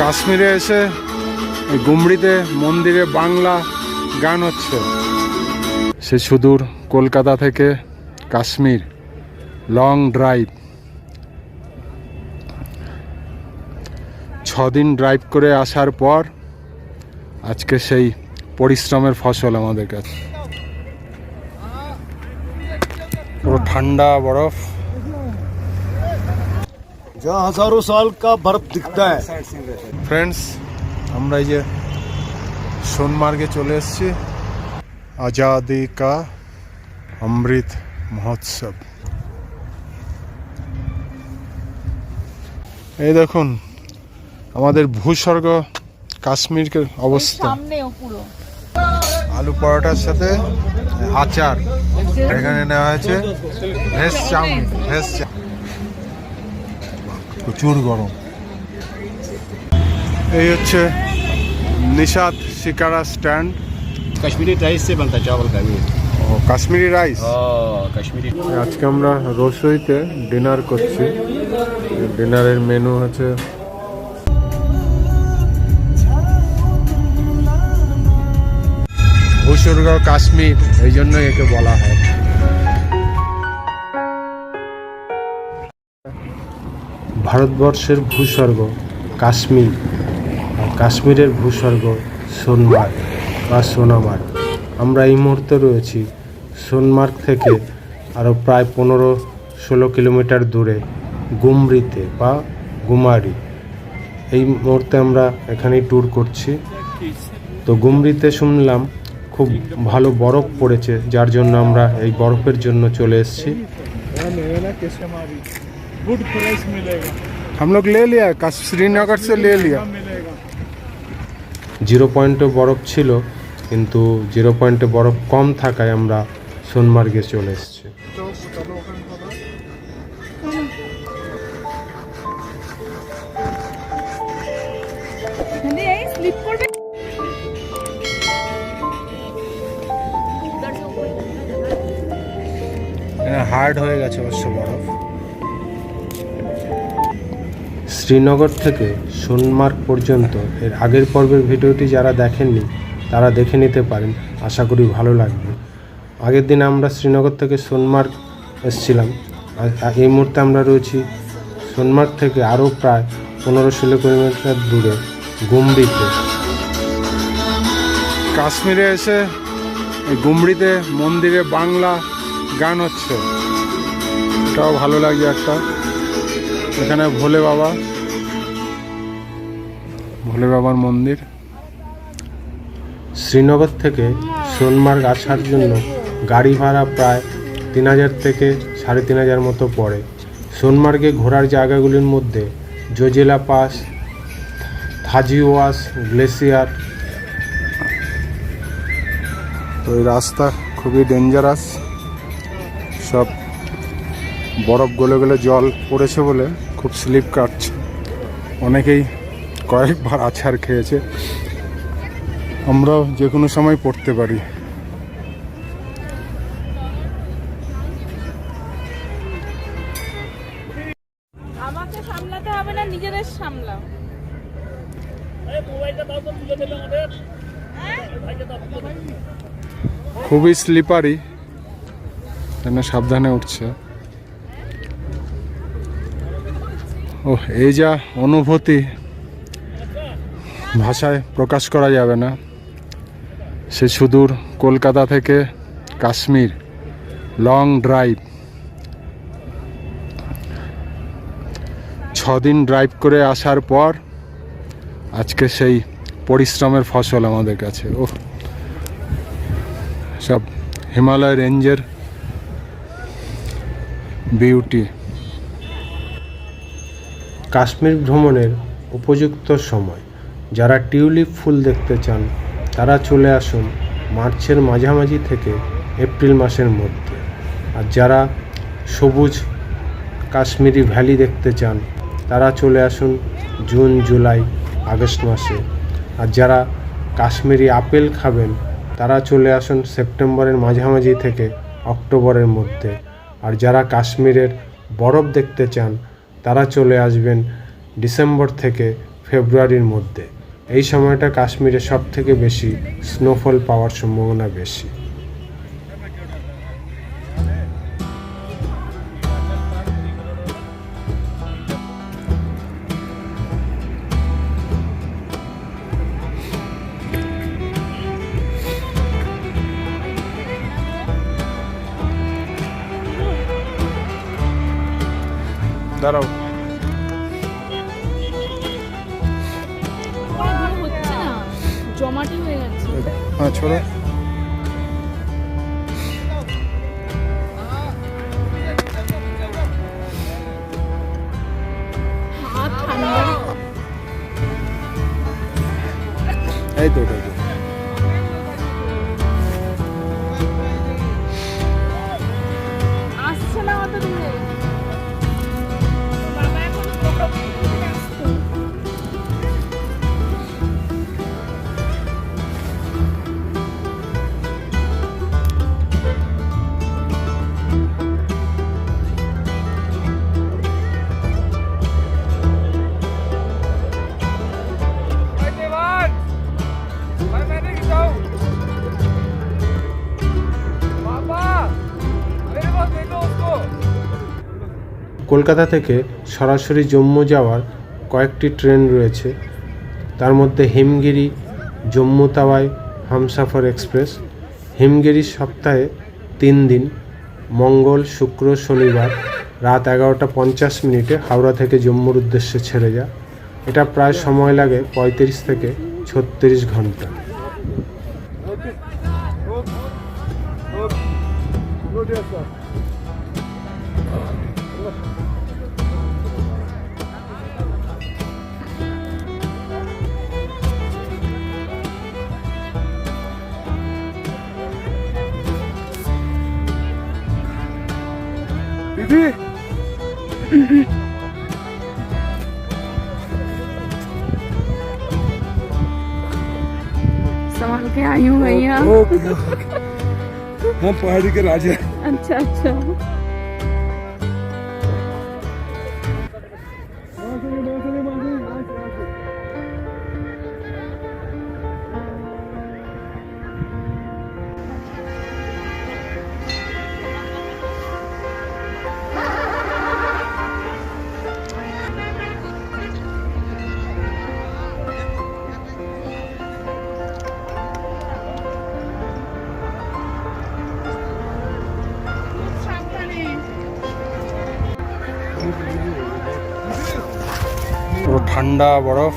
কাশ্মীরে এসে গুমড়িতে মন্দিরে বাংলা গান হচ্ছে। সে সুদূর কলকাতা থেকে কাশ্মীর লং ড্রাইভ ছদিন ড্রাইভ করে আসার পর আজকে সেই পরিশ্রমের ফসল আমাদের কাছে। পুরো ঠান্ডা, বরফ। जहाँ हजारों साल का बर्फ दिखता है ফ্রেন্ডস আমরা এই যে সোনমার্গে চলে এসেছি আজাদি কা অমৃত মহোৎসব এই দেখুন আমাদের ভূস্বর্গ কাশ্মীরের অবস্থা সামনেও পুরো আলু পরোটার সাথে আচার এখানে নেওয়া হয়েছে ভেজ চাউমিন ভেজ চাউমিন প্রচুর গরম। এই হচ্ছে নিশাদ শিকারা স্ট্যান্ড। কাশ্মীরি রাইস সে বানতা চাওয়াল কা ও কাশ্মীরি রাইস ও কাশ্মীরি। আজকে আমরা রসইতে ডিনার করছি। ডিনারের মেনু হচ্ছে ভূসুর্গ কাশ্মীর এই জন্যই একে বলা হয়। ভারতবর্ষের ভূস্বর্গ, কাশ্মীর। কাশ্মীরের ভূস্বর্গ সোনমার্গ বা সোনামার্গ। আমরা এই মুহূর্তে রয়েছি সোনমার্গ থেকে আরও প্রায় পনেরো ষোলো কিলোমিটার দূরে গুমরিতে বা গুমারি। এই মুহূর্তে আমরা এখানেই ট্যুর করছি। তো গুমরিতে শুনলাম খুব ভালো বরফ পড়েছে, যার জন্য আমরা এই বরফের জন্য চলে এসেছি। हम लोग ले लिया काश- श्रीनगर से ले लिया জিরো পয়েন্টে বরফ ছিল কিন্তু জিরো পয়েন্টে বরফ কম থাকায় আমরা সোনমার্গে চলে এসেছি এখানে এই স্লিপ করবে হার্ড হয়ে গেছে অবশ্য বরফ শ্রীনগর থেকে সোনমার্গ পর্যন্ত। এর আগের পর্বের ভিডিওটি যারা দেখেননি, তারা দেখে নিতে পারেন। আশা করি ভালো লাগবে। আগের দিন আমরা শ্রীনগর থেকে সোনমার্গ এসেছিলাম। এই মুহূর্তে আমরা রয়েছি সোনমার্গ থেকে আরও প্রায় পনেরো ষোলো কিলোমিটার দূরে গুমরিতে। কাশ্মীরে এসে এই গুমড়িতে মন্দিরে বাংলা গান হচ্ছে। এটাও ভালো লাগছে একটা। এখানে ভোলে বাবা। ভোলে বাবার মন্দির। শ্রীনগর থেকে সোনমার্গ আসার জন্য গাড়ি ভাড়া প্রায় তিন হাজার থেকে সাড়ে তিন হাজার মতো পড়ে। সোনমার্গে ঘোরার জায়গাগুলির মধ্যে জোজেলা পাস থাজিওয়াস গ্লেসিয়ার। তো এই রাস্তা খুবই ডেঞ্জারাস সব বরফ গলে গলে জল পড়েছে বলে খুব স্লিপ কাটছে। অনেকেই কয়েকবার আছাড় খেয়েছে। আমরাও যে কোনো সময় পড়তে পারি। আমাকে সামলাতে হবে না নিজেদের সামলাও। খুবই স্লিপারি। যেন সাবধানে উঠছে। ও এই যা অনুভূতি ভাষায় প্রকাশ করা যাবে না। সে সুদূর কলকাতা থেকে কাশ্মীর লং ড্রাইভ ছদিন ড্রাইভ করে আসার পর আজকে সেই পরিশ্রমের ফসল আমাদের কাছে। ও সব হিমালয় রেঞ্জের বিউটি কাশ্মীর ভ্রমণের উপযুক্ত সময়। যারা টিউলিপ ফুল দেখতে চান, তারা চলে আসুন মার্চের মাঝামাঝি থেকে এপ্রিল মাসের মধ্যে। আর যারা সবুজ কাশ্মীরি ভ্যালি দেখতে চান, তারা চলে আসুন জুন, জুলাই, আগস্ট মাসে। আর যারা কাশ্মীরি আপেল খাবেন, তারা চলে আসুন সেপ্টেম্বরের মাঝামাঝি থেকে অক্টোবরের মধ্যে। আর যারা কাশ্মীরের বরফ দেখতে চান তারা চলে আসবেন ডিসেম্বর থেকে ফেব্রুয়ারির মধ্যে। এই সময়টা কাশ্মীরে সব থেকে বেশি স্নোফল পাওয়ার সম্ভাবনা বেশি। এই তো ওটাই কলকাতা থেকে সরাসরি জম্মু যাওয়ার কয়েকটি ট্রেন রয়েছে তার মধ্যে হিমগিরি জম্মু তাওয়াই হামসাফর এক্সপ্রেস হিমগিরি সপ্তাহে তিন দিন মঙ্গল শুক্র শনিবার রাত এগারোটা পঞ্চাশ মিনিটে হাওড়া থেকে জম্মুর উদ্দেশ্যে ছেড়ে যায় এটা প্রায় সময় লাগে পঁয়ত্রিশ থেকে ছত্রিশ ঘণ্টা संभाल के आई हूँ भैया हम पहाड़ी के राजा अच्छा अच्छा। ঠান্ডা বরফ।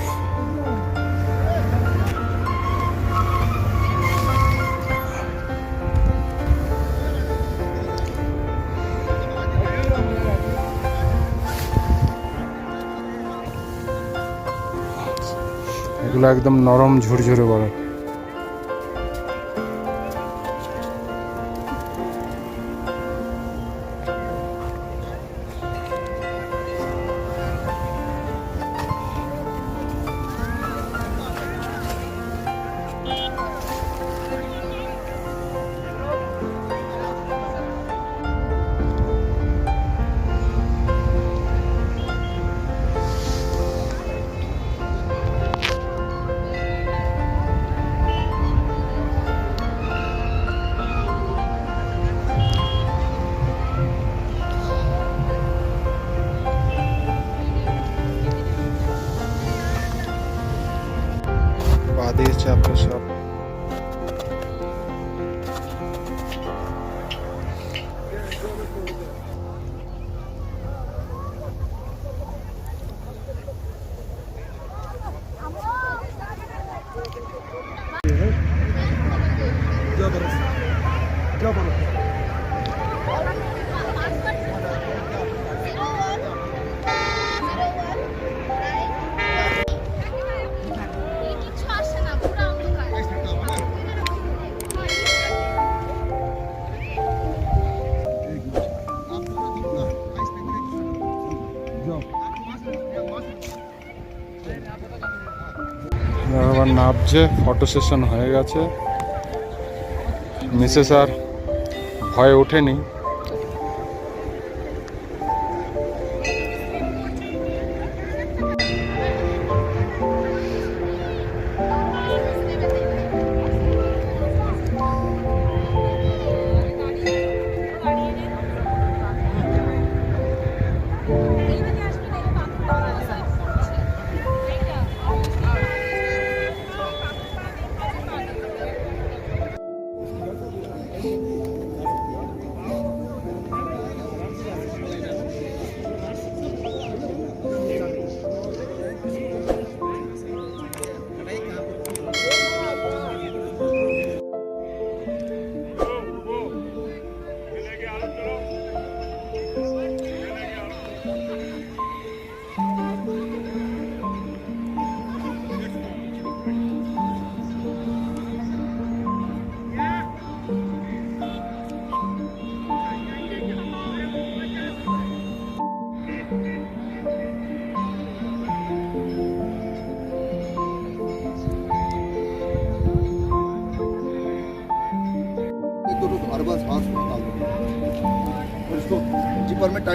এগুলো একদম নরম ঝুরঝুরে বরফ। আবার নামছে ফটো সেশন হয়ে গেছে। মিসেস আর ভয়ে ওঠেনি।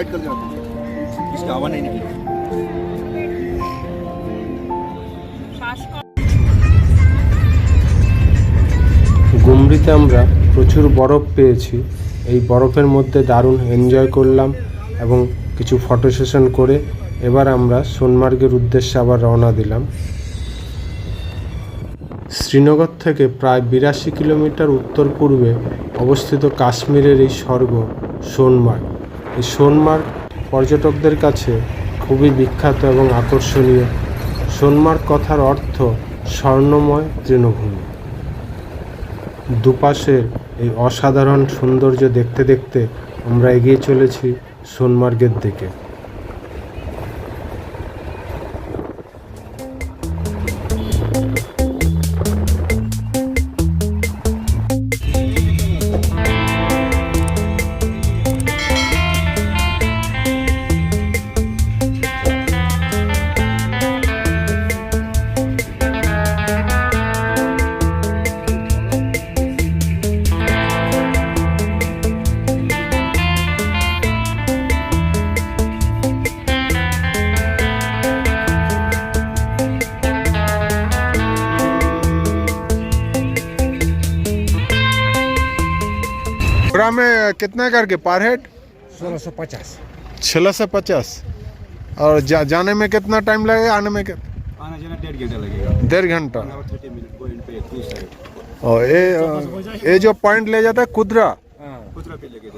बार में टाइट कर जाती है इसका हवा नहीं निकलेगा শ্বাসকষ্ট গুমরিতে আমরা প্রচুর বরফ পেয়েছি এই বরফের মধ্যে দারুণ এনজয় করলাম এবং কিছু ফটো সেশন করে এবার আমরা সোনমার্গের উদ্দেশ্যে আবার রওনা দিলাম শ্রীনগর থেকে প্রায় বিরাশি কিলোমিটার উত্তর পূর্বে অবস্থিত কাশ্মীরের এই স্বর্গ সোনমার্গ এই সোনমার্গ পর্যটকদের কাছে খুবই বিখ্যাত এবং আকর্ষণীয়। সোনমার্গ কথার অর্থ স্বর্ণময় তৃণভূমি। দুপাশের এই অসাধারণ সৌন্দর্য দেখতে দেখতে আমরা এগিয়ে চলেছি সোনমার্গের দিকে। कितना करके? पर हेड? सोलह सौ पचास। छः सौ पचास। और जा, जाने में कितना टाइम लगेगा? आने में कितना आना जाना डेढ़ घंटा लगेगा। डेढ़ और ये ये जो पॉइंट ले जाता है कुदरा। कुदरा पे लगे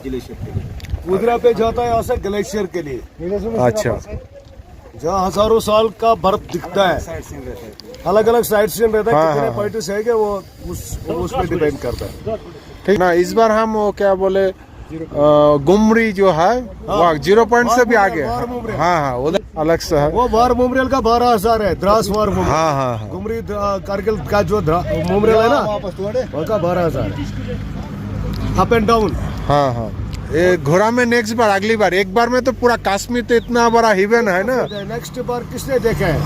ग्लेशियर के लिए कुदरा पे जाता है यहाँ से ग्लेशियर के लिए। अच्छा। जहाँ हज़ारों साल का बर्फ़ दिखता है। अलग अलग साइड सीन रहता है। हाँ, कितने हाँ, पॉइंट है कि वो उस उस पे डिपेंड करता है। ठीक। ना इस बार हम वो क्या बोले गुमरी जो है हाँ, ज़ीरो पॉइंट से भी आगे है। हाँ हाँ उधर अलग से है। वो वार मुमरेल का बारह हज़ार है द्रास वार हाँ हाँ हाँ। गुमरी कारगिल का जो मुमरियल मुमरेल है ना उनका बारह हज़ार है। अप एंड डाउन हाँ हाँ। घोड़ा में नेक्स्ट बार अगली बार। एक बार में तो पूरा काश्मीर तो इतना बड़ा हिवन है ना? नेक्स्ट बार किसने देखा है?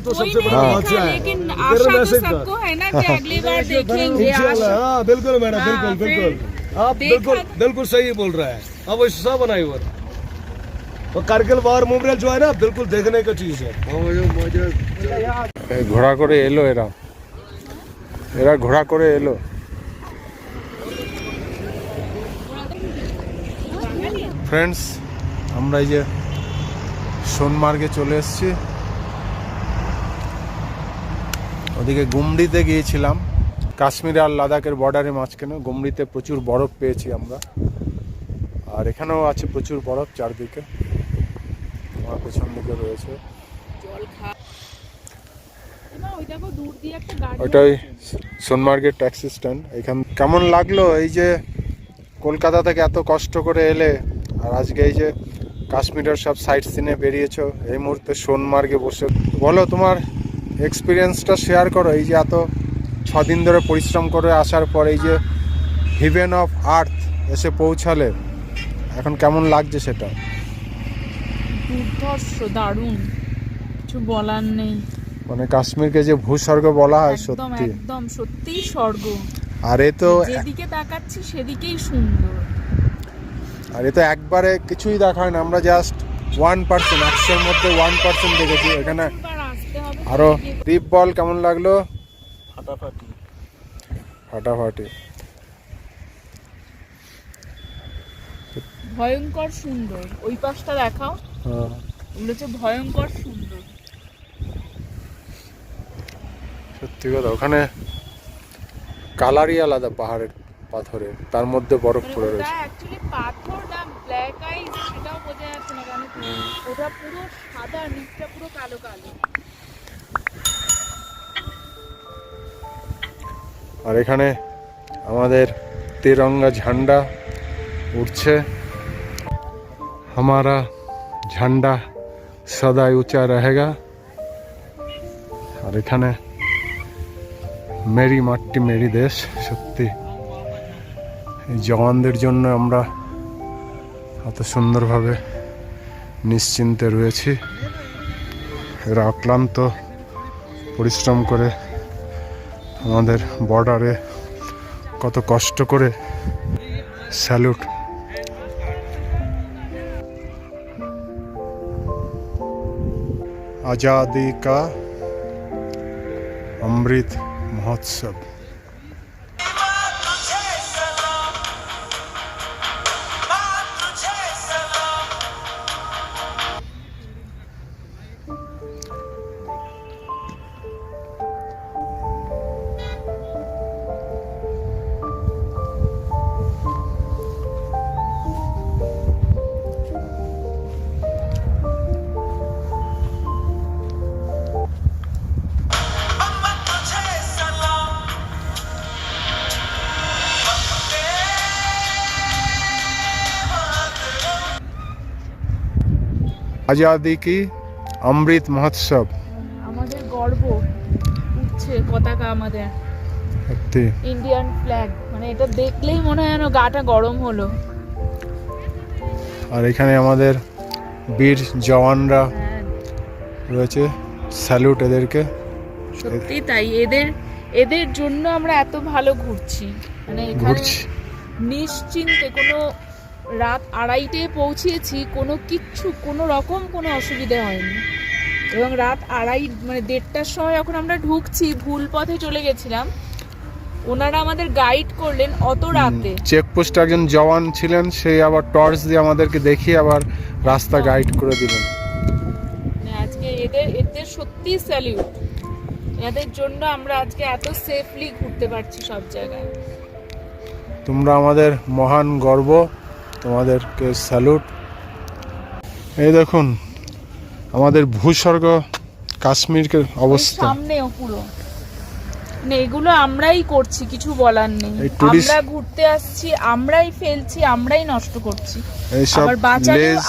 तो हाँ, बिल्कुल मैडम बिल्कुल बिल्कुल। आप बिल्कुल बिल्कुल सही बोल रहे हैं। अब सब बनाई हुआ। वो कारगिल वार मेमोरियल जो है ना बिल्कुल देखने का चीज़ है। घोड़ा करे एलो एरा। एरा घोड़ा करे एलो। ফ্রেন্ডস আমরা এই যে সোনমার্গে চলে এসেছি। ওদিকে গুমড়িতে গিয়েছিলাম। কাশ্মীর আর লাদাখের বর্ডারের মাঝখানে গুমড়িতে প্রচুর বরফ পেয়েছি আমরা। আর এখানেও আছে প্রচুর বরফ চারদিকে। আমার পেছন দিকে রয়েছে। ওটাই সোনমার্গের ট্যাক্সি স্ট্যান্ড। এখান কেমন লাগল এই যে কলকাতা থেকে এত কষ্ট করে এলে? আর আজকে এই যে কাশ্মীরের সব সাইট সিনে বেরিয়েছো এই মুহূর্তে সোনমার্গে বসে। বলো তোমার এক্সপিরিয়েন্সটা শেয়ার করো এই যে এত ছদিন ধরে পরিশ্রম করে আসার পর এই যে হিভেন অফ আর্থ এসে পৌঁছালে এখন কেমন লাগছে সেটা? দুর্ধর্ষ দারুণ কিছু বলার নেই। মানে কাশ্মীরকে যে ভূস্বর্গ বলা হয় সত্যি? একদম সত্যিই স্বর্গ। আর এ তো যেদিকে তাকাচ্ছি সেদিকেই সুন্দর। আর এ তো একবারে কিছুই দেখা হয় না আমরা জাস্ট ওয়ান পার্সেন্ট একশোর মধ্যে ওয়ান পার্সেন্ট দেখেছি। এখানে এবার আসতে হবে আরও সেদিকে। বল কেমন লাগল? ফাটাফাটি। ফাটাফাটি। ভয়ঙ্কর সুন্দর। ওই পাশটা দেখাও। হ্যাঁ। ওগুলো হচ্ছে ভয়ঙ্কর সুন্দর। সত্যি কথা ওখানে কালারই আলাদা পাহাড়ের পাথরের। তার মধ্যে বরফ মানে পড়ে রয়েছে অ্যাকচুয়ালি পাথর না ব্ল্যাক আইস সেটাও বোঝা যাচ্ছে না কারণ ওটা পুরো সাদা নিচটা পুরো কালো কালো আর এখানে আমাদের তিরঙ্গা ঝান্ডা উঠছে हमारा ঝান্ডা সদাই উঁচা रहेगा আর এখানে মেরি মাটি মেরি দেশ সত্যি এই জওয়ানদের জন্য আমরা এত সুন্দরভাবে নিশ্চিন্তে রয়েছি। এরা অক্লান্ত পরিশ্রম করে আমাদের বর্ডারে কত কষ্ট করে স্যালুট আজাদি কা অমৃত মহোৎসব। আজাদি কি অমৃত মহোৎসব? আমাদের গর্ব উঠছে পতাকা আমাদের। সত্যি। ইন্ডিয়ান ফ্ল্যাগ মানে এটা দেখলেই মনে হয় গাটা গরম হলো। আর এখানে আমাদের বীর জওয়ানরা হ্যাঁ। রয়েছে স্যালুট এদেরকে। সত্যি তাই এদের এদের জন্য আমরা এত ভালো ঘুরছি। মানে এখানে নিশ্চিন্তে কোনো রাত আড়াইটে পৌঁছেছি কোনো কিচ্ছু কোনো রকম কোনো অসুবিধে হয়নি। এবং রাত আড়াই মানে দেড়টার সময় যখন আমরা ঢুকছি ভুল পথে চলে গেছিলাম ওনারা আমাদের গাইড করলেন অত রাতে। চেকপোস্টে একজন জওয়ান ছিলেন সেই আবার টর্চ দিয়ে আমাদেরকে দেখিয়ে আবার রাস্তা গাইড করে দিলেন। মানে আজকে এদের এদের সত্যি স্যালিউট এদের জন্য আমরা আজকে এত সেফলি ঘুরতে পারছি সব জায়গায়। তোমরা আমাদের মহান গর্ব তোমাদেরকে স্যালুট এই দেখুন আমাদের ভূস্বর্গ কাশ্মীরের অবস্থা সামনেও পুরো। মানে এগুলো আমরাই করছি কিছু বলার নেই। আমরা ঘুরতে আসছি আমরাই ফেলছি আমরাই নষ্ট করছি। আবার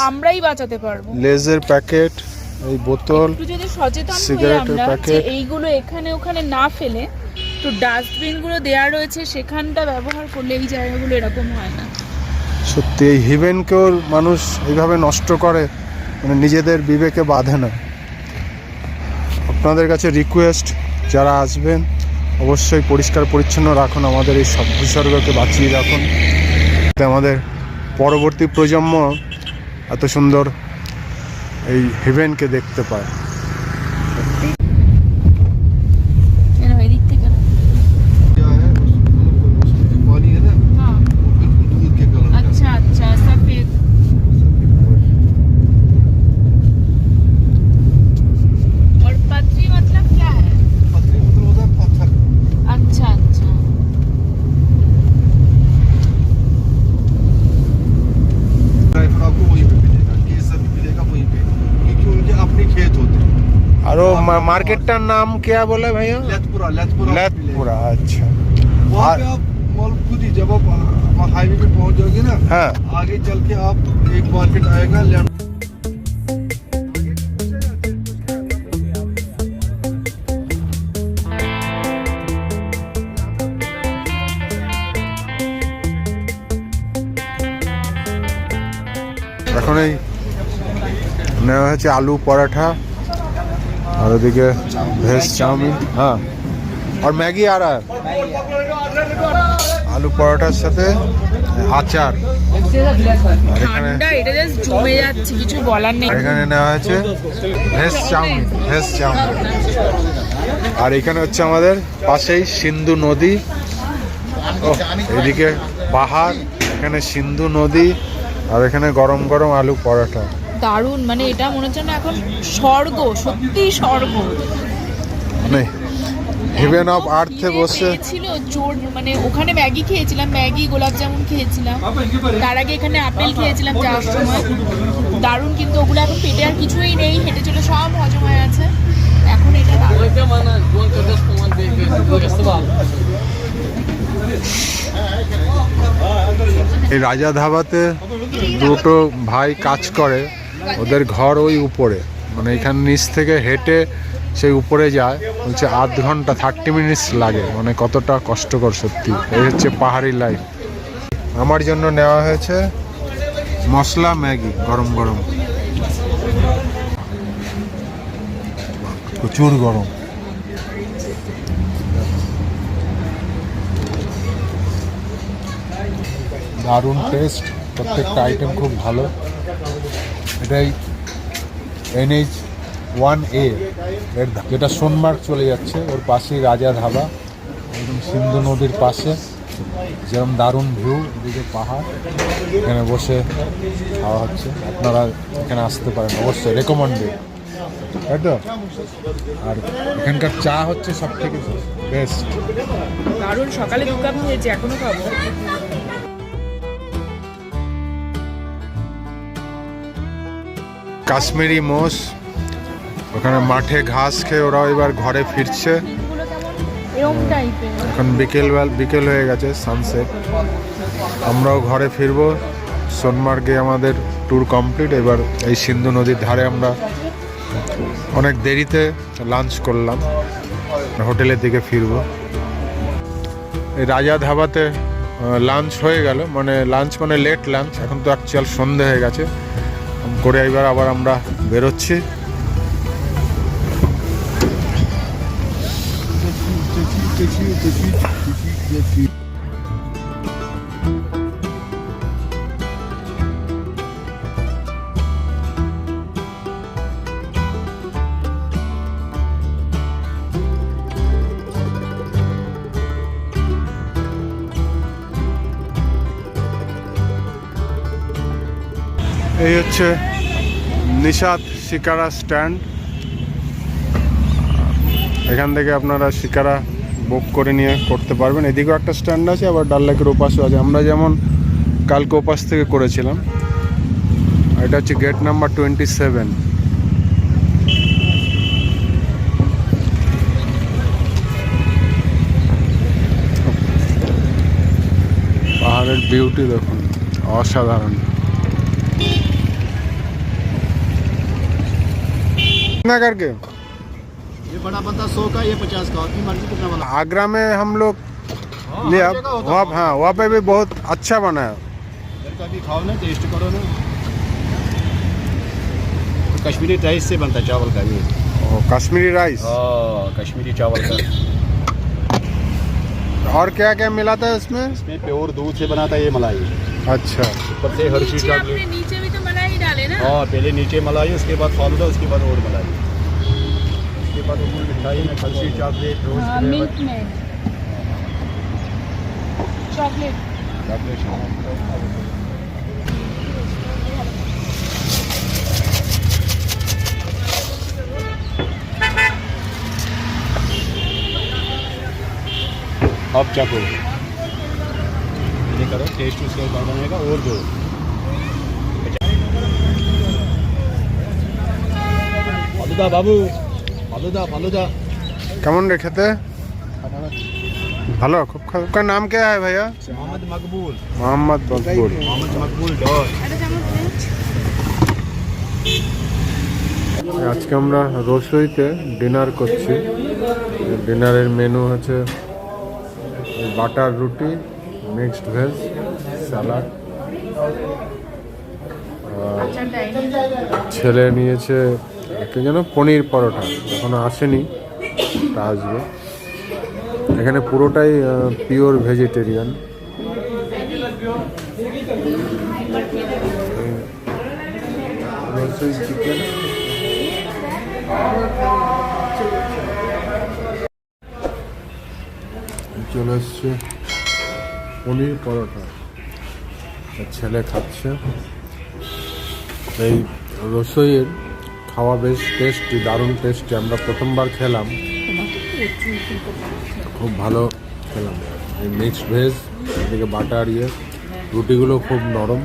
আমরাই বাঁচাতে পারব। লেজের প্যাকেট এই বোতল যদি সচেতন সিগারেটের প্যাকেট। এইগুলো এখানে ওখানে না ফেলে তো ডাস্টবিনগুলো দেয়া রয়েছে সেখানটা ব্যবহার করলে এই জায়গাগুলো এরকম হয় না। সত্যি, এই হিভেনকেও মানুষ এইভাবে নষ্ট করে মানে নিজেদের বিবেকে বাঁধে না। আপনাদের কাছে রিকোয়েস্ট যারা আসবেন, অবশ্যই পরিষ্কার পরিচ্ছন্ন রাখুন, আমাদের এই সব ভূস্বর্গকে বাঁচিয়ে রাখুন। যাতে আমাদের পরবর্তী প্রজন্ম এত সুন্দর এই হিভেনকে দেখতে পায়। মার্কেটটার নাম কে বলে ভাইয়া लेथपुरा लेथपुरा লেতপুরা আচ্ছা वहाँ और- पे आप मॉल खुद ही जब आप हाईवे पे पहुंच जाओगे ना হ্যাঁ आगे चल के आप एक मार्केट आएगा लेफ्ट এখন এই নেওয়া হয়েছে আলু পরাঠা আর ওদিকে ভেজ চাউমিন হ্যাঁ। আর ম্যাগি আর আলু পরোটার সাথে আচার। আর এখানে নেওয়া হয়েছে veg chow mein veg chow mein. আর এখানে হচ্ছে আমাদের পাশেই সিন্ধু নদী। এদিকে পাহাড় এখানে সিন্ধু নদী আর এখানে গরম গরম আলু পরোটা। দারুণ মানে এটা মনে হচ্ছে না এখন স্বর্গ সত্যি স্বর্গ। মানে হেভেন অফ আর্থে বসে পেয়েছিল জোর মানে ওখানে ম্যাগি খেয়েছিলাম ম্যাগি গোলাপ জামুন খেয়েছিলাম। তার আগে এখানে আপেল খেয়েছিলাম যাওয়ার সময়। দারুণ কিন্তু ওগুলো এখন পেটে আর কিছুই নেই হেঁটে চলে সব হজম হয়ে আছে এখন এটা এই রাজা ধাবাতে দুটো ভাই কাজ করে। ওদের ঘর ওই উপরে। মানে এখান নিচ থেকে হেঁটে সেই উপরে যায়। বলছে আধ ঘণ্টা থার্টি মিনিটস লাগে। মানে কতটা কষ্টকর সত্যি। এই হচ্ছে পাহাড়ি লাইফ আমার জন্য নেওয়া হয়েছে মশলা ম্যাগি, গরম গরম। প্রচুর গরম। দারুণ টেস্ট প্রত্যেকটা আইটেম খুব ভালো। এটাই এনএইচ ওয়ান এ এর যেটা সোনমার্গ চলে যাচ্ছে, ওর পাশেই রাজা ধাবা, একদম সিন্ধু নদীর পাশে। যেরকম দারুণ ভিউ এদিকে পাহাড়, এখানে বসে খাওয়া হচ্ছে। আপনারা এখানে আসতে পারেন, অবশ্যই রেকমেন্ডেড তাই তো? আর এখানকার চা হচ্ছে সব থেকে বেস্ট দারুণ, সকালে দু কাপ এখনও খাব। কাশ্মীরি মোষ। ওখানে মাঠে ঘাস খেয়ে ওরাও এবার ঘরে ফিরছে। এখন বিকেলবেলা বিকেল হয়ে গেছে সানসেট আমরাও ঘরে ফিরবো। সোনমার্গে আমাদের ট্যুর কমপ্লিট এবার এই সিন্ধু নদীর ধারে আমরা অনেক দেরিতে লাঞ্চ করলাম। হোটেলের দিকে ফিরবো। এই রাজা ধাবাতে লাঞ্চ হয়ে গেল। মানে লাঞ্চ মানে লেট লাঞ্চ এখন তো অ্যাকচুয়াল সন্ধে হয়ে গেছে। করে এবার আবার আমরা বেরোচ্ছি। এই হচ্ছে নিষাদ শিকারা স্ট্যান্ড। এখান থেকে আপনারা শিকারা বুক করে নিয়ে করতে পারবেন। এদিকেও একটা স্ট্যান্ড আছে, আবার ডাল লেকের ওপাশেও আছে। আমরা যেমন কালকে ওপাশ থেকে করেছিলাম, এটা হচ্ছে গেট নাম্বার টোয়েন্টি সেভেন। পাহাড়ের বিউটি দেখুন, অসাধারণ। कितना करके? ये बड़ा बंदा सौ का ये पचास का आपकी मर्ज़ी कितना वाला। आगरा में हम लोग लिया वहाँ हाँ। वहाँ पे भी बहुत अच्छा बना है। इधर खाओ ना टेस्ट करो ना। कश्मीरी राइस से बनता चावल का भी। ओ, कश्मीरी राइस हाँ कश्मीरी चावल का। और क्या क्या मिला था इसमें? इसमें प्योर दूध से बनाता है ये मलाई। अच्छा। ऊपर से हर चीज़ नीचे नीचे भी तो मलाई डाले ना? हाँ पहले नीचे मलाई उसके बाद फालूदा उसके बाद और मलाई। उसके बाद ऊपर मिठाई में खलसी चॉकलेट रोज हाँ, मिल्क में। चॉकलेट। अब चखो ये करो टेस्ट उसके बाद बनेगा और दो। फालूदा बाबू। কেমন রে খেতে? ভালো খুব খুব নাম কে হ্যাঁ ভাইয়া? মোহাম্মদ মকবুল। মোহাম্মদ মকবুল। মোহাম্মদ মকবুল আচ্ছা, আজকে আমরা রসইতে ডিনার করছি। ডিনারের মেনু হচ্ছে বাটার রুটি মিক্সড ভেজ স্যালাড। আচ্ছা, ছেলে নিয়েছে একটা যেন পনির পরোটা। এখনও আসেনি, তা আসবে। এখানে পুরোটাই পিওর ভেজিটেরিয়ান চলে এসছে পনির পরোটা। ছেলে খাচ্ছে। এই রসইয়ের খাওয়া বেশ টেস্টি দারুণ টেস্টি আমরা প্রথমবার খেলাম। খুব ভালো খেলাম। এই মিক্সড ভেজ এদিকে বাটার ইয়ে রুটিগুলো খুব নরম।